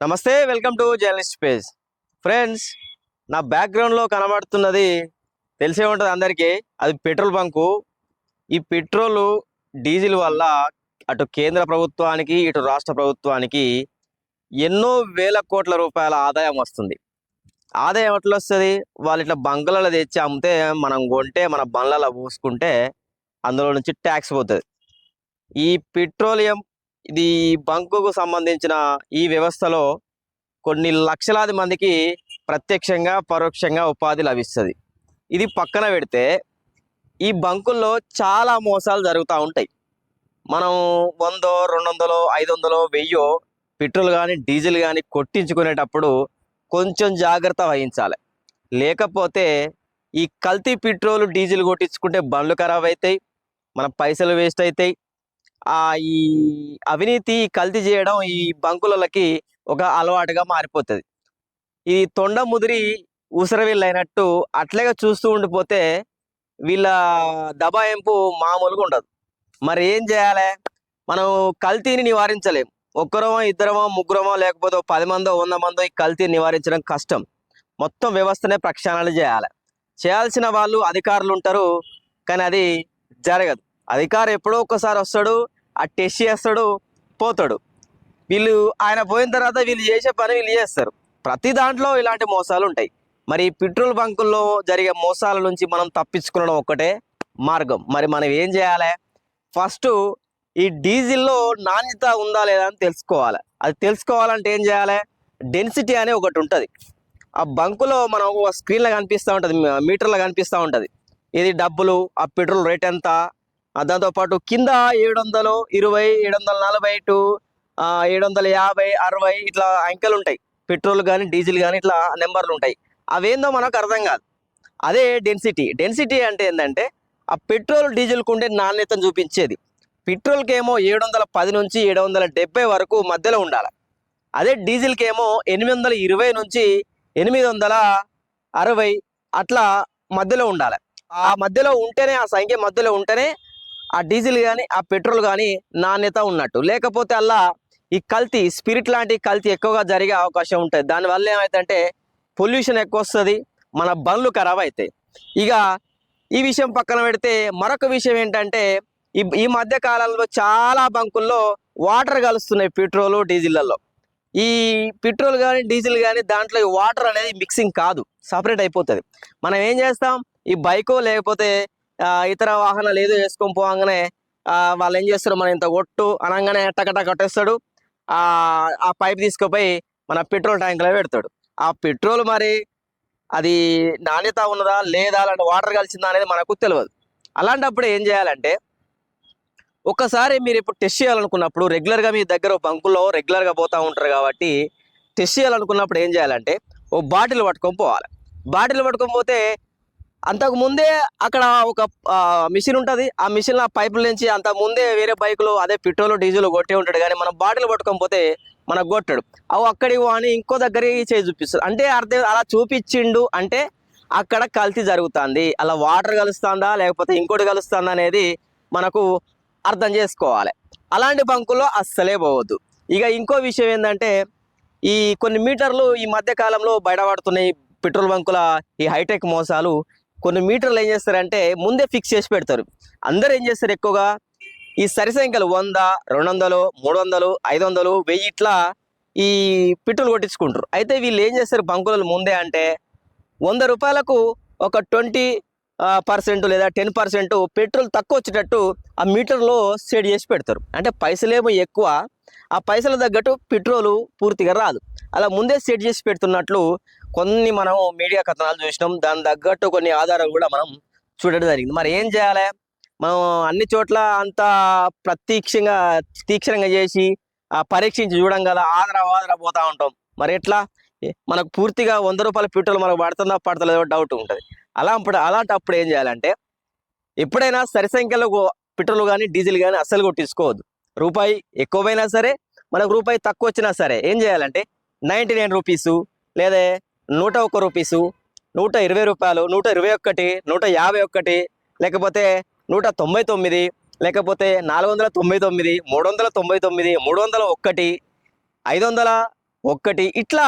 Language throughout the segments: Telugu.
నమస్తే welcome to journalist page. Friends నా బ్యాక్గ్రౌండ్లో కనబడుతున్నది తెలిసే ఉంటుంది అందరికీ అది పెట్రోల్ బంకు. ఈ పెట్రోల్ డీజిల్ వల్ల అటు కేంద్ర ప్రభుత్వానికి ఇటు రాష్ట్ర ప్రభుత్వానికి ఎన్నో వేల కోట్ల రూపాయల ఆదాయం వస్తుంది. ఆదాయం ఎట్లా వస్తుంది? వాళ్ళు ఇట్లా బంకులలో తెచ్చి అమ్మితే మనం కొంటే మన బండ్లలో పోసుకుంటే అందులో నుంచి ట్యాక్స్ పోతుంది. ఈ పెట్రోలియం ఇది బంకుకు సంబంధించిన ఈ వ్యవస్థలో కొన్ని లక్షలాది మందికి ప్రత్యక్షంగా పరోక్షంగా ఉపాధి లభిస్తుంది. ఇది పక్కన పెడితే ఈ బంకుల్లో చాలా మోసాలు జరుగుతూ ఉంటాయి. మనం వందో రెండు వందలో ఐదు వందలో వెయ్యో పెట్రోల్ కానీ డీజిల్ కానీ కొట్టించుకునేటప్పుడు కొంచెం జాగ్రత్త వహించాలి. లేకపోతే ఈ కల్తీ పెట్రోల్ డీజిల్ కొట్టించుకుంటే బండ్లు ఖరాబ్ అవుతాయి మన పైసలు వేస్ట్ అవుతాయి ఆ ఈ అవినీతి కల్తీ చేయడం ఈ బంకులకి ఒక అలవాటుగా మారిపోతుంది. ఈ తొండ ముదిరి ఊసరవీళ్ళైనట్టు అట్లాగే చూస్తూ ఉండిపోతే వీళ్ళ దబాయింపు మామూలుగా ఉండదు. మరి ఏం చేయాలి? మనం కల్తీని నివారించలేం. ఒక్కరమో ఇద్దరమో ముగ్గురమో లేకపోతే పది మందో వంద మందో ఈ కల్తీని నివారించడం కష్టం. మొత్తం వ్యవస్థనే ప్రక్షాళన చేయాలి. చేయాల్సిన వాళ్ళు అధికారులు ఉంటారు కానీ అది జరగదు. అధికారి ఎప్పుడో ఒక్కసారి వస్తాడు ఆ టెస్ట్ చేస్తాడు పోతాడు. వీళ్ళు ఆయన పోయిన తర్వాత వీళ్ళు చేసే పని వీళ్ళు చేస్తారు. ప్రతి దాంట్లో ఇలాంటి మోసాలు ఉంటాయి. మరి ఈ పెట్రోల్ బంకుల్లో జరిగే మోసాల నుంచి మనం తప్పించుకోవడం ఒక్కటే మార్గం. మరి మనం ఏం చేయాలి? ఫస్ట్ ఈ డీజిల్లో నాణ్యత ఉందా లేదా అని తెలుసుకోవాలి. అది తెలుసుకోవాలంటే ఏం చేయాలి? డెన్సిటీ అనే ఒకటి ఉంటుంది. ఆ బంకులో మనం ఒక స్క్రీన్లో కనిపిస్తూ ఉంటుంది మీటర్లో కనిపిస్తూ ఉంటుంది. ఇది డబ్బులు ఆ పెట్రోల్ రేట్ ఎంత దాంతోపాటు కింద ఏడు వందలు ఇరవై ఏడు వందల నలభై టు ఏడు వందల యాభై అరవై ఇట్లా అంకెలు ఉంటాయి. పెట్రోల్ కానీ డీజిల్ కానీ ఇట్లా నెంబర్లు ఉంటాయి. అవేందో మనకు అర్థం కాదు. అదే డెన్సిటీ డెన్సిటీ అంటే ఏంటంటే ఆ పెట్రోల్ డీజిల్కి ఉండే నాణ్యతను చూపించేది. పెట్రోల్కి ఏమో ఏడు వందల పది నుంచి ఏడు వందల డెబ్బై వరకు మధ్యలో ఉండాలి. అదే డీజిల్కి ఏమో ఎనిమిది వందల ఇరవై నుంచి ఎనిమిది వందల అరవై అట్లా మధ్యలో ఉండాలి. ఆ మధ్యలో ఉంటేనే ఆ సంఖ్య మధ్యలో ఉంటేనే ఆ డీజిల్ కానీ ఆ పెట్రోల్ కానీ నాణ్యత ఉన్నట్టు. లేకపోతే అలా ఈ కల్తీ స్పిరిట్ లాంటి కల్తీ ఎక్కువగా జరిగే అవకాశం ఉంటుంది. దానివల్ల ఏమవుతుందంటే పొల్యూషన్ ఎక్కువ వస్తుంది మన బండ్లు ఖరాబ్ అవుతాయి ఇక ఈ విషయం పక్కన పెడితే మరొక విషయం ఏంటంటే ఈ ఈ మధ్య కాలంలో చాలా బంకుల్లో వాటర్ కలుస్తున్నాయి పెట్రోల్ డీజిల్లలో. ఈ పెట్రోల్ కానీ డీజిల్ కానీ దాంట్లో ఈ వాటర్ అనేది మిక్సింగ్ కాదు. సపరేట్ అయిపోతుంది. మనం ఏం చేస్తాం? ఈ బైకో లేకపోతే ఇతర వాహనాలు ఏదో వేసుకొని పోగానే వాళ్ళు ఏం చేస్తారు? మనం ఇంత కొట్టు అనగానే టకటా కట్టేస్తాడు. ఆ ఆ పైప్ తీసుకుపోయి మన పెట్రోల్ ట్యాంక్లో పెడతాడు. ఆ పెట్రోల్ మరి అది నాణ్యత ఉన్నదా? లేదా? అలాంటి వాటర్ కలిసిందా అనేది మనకు తెలియదు అలాంటప్పుడు ఏం చేయాలంటే ఒక్కసారి మీరు ఇప్పుడు టెస్ట్ చేయాలనుకున్నప్పుడు రెగ్యులర్గా మీ దగ్గర బంకుల్లో రెగ్యులర్గా పోతూ ఉంటారు కాబట్టి టెస్ట్ చేయాలనుకున్నప్పుడు ఏం చేయాలంటే ఓ బాటిల్ పట్టుకొని పోవాలి. బాటిల్ పట్టుకొని పోతే అంతకు ముందే అక్కడ ఒక మిషన్ ఉంటుంది. ఆ మిషన్ ఆ పైపుల నుంచి అంత ముందే వేరే బైకులు అదే పెట్రోల్ డీజిల్ కొట్టే ఉంటాడు. కానీ మనం బాటిల్ పట్టుకొని పోతే మనకు కొట్టాడు. అవి అక్కడికి అని ఇంకో దగ్గరికి చేసి చూపిస్తాడు. అంటే అర్థం అలా చూపించిండు అంటే అక్కడ కల్తీ జరుగుతుంది. అలా వాటర్ కలుస్తుందా లేకపోతే ఇంకోటి కలుస్తుందా అనేది మనకు అర్థం చేసుకోవాలి. అలాంటి బంకుల్లో అస్సలే పోవద్దు. ఇక ఇంకో విషయం ఏంటంటే ఈ కొన్ని మీటర్లు ఈ మధ్య కాలంలో బయటపడుతున్నాయి పెట్రోల్ బంకుల ఈ హైటెక్ మోసాలు కొన్ని మీటర్లు ఏం చేస్తారంటే ముందే ఫిక్స్ చేసి పెడతారు. అందరూ ఏం చేస్తారు ఎక్కువగా? ఈ సరి సంఖ్యలు వంద రెండు వందలు మూడు వందలు ఐదు వందలు వెయ్యి ఇట్లా ఈ పెట్రోల్ కొట్టించుకుంటారు. అయితే వీళ్ళు ఏం చేస్తారు? బంకులలో ముందే అంటే వంద రూపాయలకు ఒక ట్వంటీ పర్సెంట్ లేదా టెన్ పర్సెంట్ పెట్రోల్ తక్కువ వచ్చేటట్టు ఆ మీటర్లో సెట్ చేసి పెడతారు. అంటే పైసలేమో ఎక్కువ ఆ పైసల తగ్గట్టు పెట్రోలు పూర్తిగా రాదు. అలా ముందే సెట్ చేసి పెడుతున్నట్లు కొన్ని మనం మీడియా కథనాలు చూసినాం. దాని తగ్గట్టు కొన్ని ఆధారాలు కూడా మనం చూడడం జరిగింది. మరి ఏం చేయాలి? మనం అన్ని చోట్ల అంత ప్రత్యక్షంగా తీక్షణంగా చేసి ఆ పరీక్షించి చూడడం గల ఆదర ఆదర పోతా ఉంటాం. మరి ఎట్లా? మనకు పూర్తిగా వంద రూపాయల పెట్రోల్ మనకు పడుతుందా పడతలేదో డౌట్ ఉంటుంది. అలా అప్పుడు అలాంటప్పుడు ఏం చేయాలంటే ఎప్పుడైనా సరి సంఖ్యలో పెట్రోల్ కానీ డీజిల్ కానీ అస్సలు కొట్టించుకోవద్దు. రూపాయి ఎక్కువైనా సరే మనకు రూపాయి తక్కువ వచ్చినా సరే ఏం చేయాలంటే నైంటీ నైన్ రూపీసు లేదా నూట ఒక్క రూపీసు నూట ఇరవై రూపాయలు నూట ఇరవై ఒక్కటి నూట యాభై ఒక్కటి లేకపోతే నూట తొంభై తొమ్మిది లేకపోతే నాలుగు వందల తొంభై తొమ్మిది మూడు వందల తొంభై తొమ్మిది మూడు వందల ఒక్కటి ఐదు వందల ఒక్కటి ఇట్లా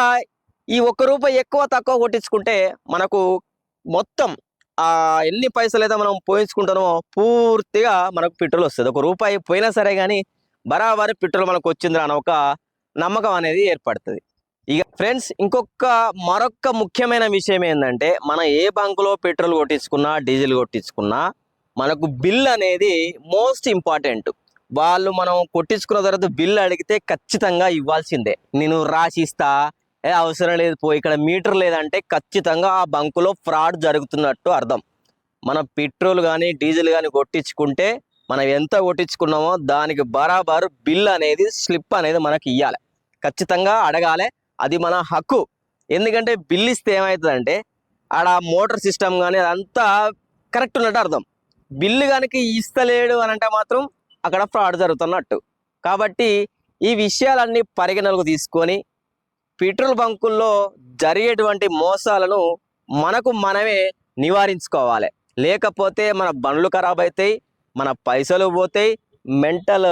ఈ ఒక్క రూపాయి ఎక్కువ తక్కువ కొట్టించుకుంటే మనకు మొత్తం ఆ ఎన్ని పైసలు అయితే మనం పోయించుకుంటామో పూర్తిగా మనకు పెట్రోల్ వస్తుంది. ఒక రూపాయి పోయినా సరే కానీ బరాబరి పెట్రోల్ మనకు వచ్చిందిరా అని ఒక నమ్మకం అనేది ఏర్పడుతుంది. ఇక ఫ్రెండ్స్ ఇంకొక మరొక ముఖ్యమైన విషయం ఏంటంటే మనం ఏ బంకులో పెట్రోల్ కొట్టించుకున్నా డీజిల్ కొట్టించుకున్నా మనకు బిల్ అనేది మోస్ట్ ఇంపార్టెంట్. వాళ్ళు మనం కొట్టించుకున్న తర్వాత బిల్ అడిగితే ఖచ్చితంగా ఇవ్వాల్సిందే. నేను రాసిస్తా ఏ అవసరం లేదు. పో ఇక్కడ మీటర్ లేదంటే ఖచ్చితంగా ఆ బంకులో ఫ్రాడ్ జరుగుతున్నట్టు అర్థం. మన పెట్రోల్ కానీ డీజిల్ కానీ కొట్టించుకుంటే మనం ఎంత కొట్టించుకున్నామో దానికి బరాబరు బిల్ అనేది స్లిప్ అనేది మనకి ఇవ్వాలి ఖచ్చితంగా అడగాలి. అది మన హక్కు. ఎందుకంటే బిల్ ఇస్తే ఏమవుతుందంటే ఆడ మోటార్ సిస్టమ్ కానీ అదంతా కరెక్ట్ ఉన్నట్టు అర్థం. బిల్లు కనుక ఇస్తలేడు అని అంటే మాత్రం అక్కడ ఫ్రాడ్ జరుగుతున్నట్టు. కాబట్టి ఈ విషయాలన్నీ పరిగణలోకి తీసుకొని పెట్రోల్ బంకుల్లో జరిగేటువంటి మోసాలను మనకు మనమే నివారించుకోవాలి. లేకపోతే మన బండ్లు ఖరాబ్ అవుతాయి మన పైసలు పోతాయి మెంటల్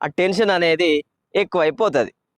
ఆ టెన్షన్ అనేది ఎక్కువైపోతుంది.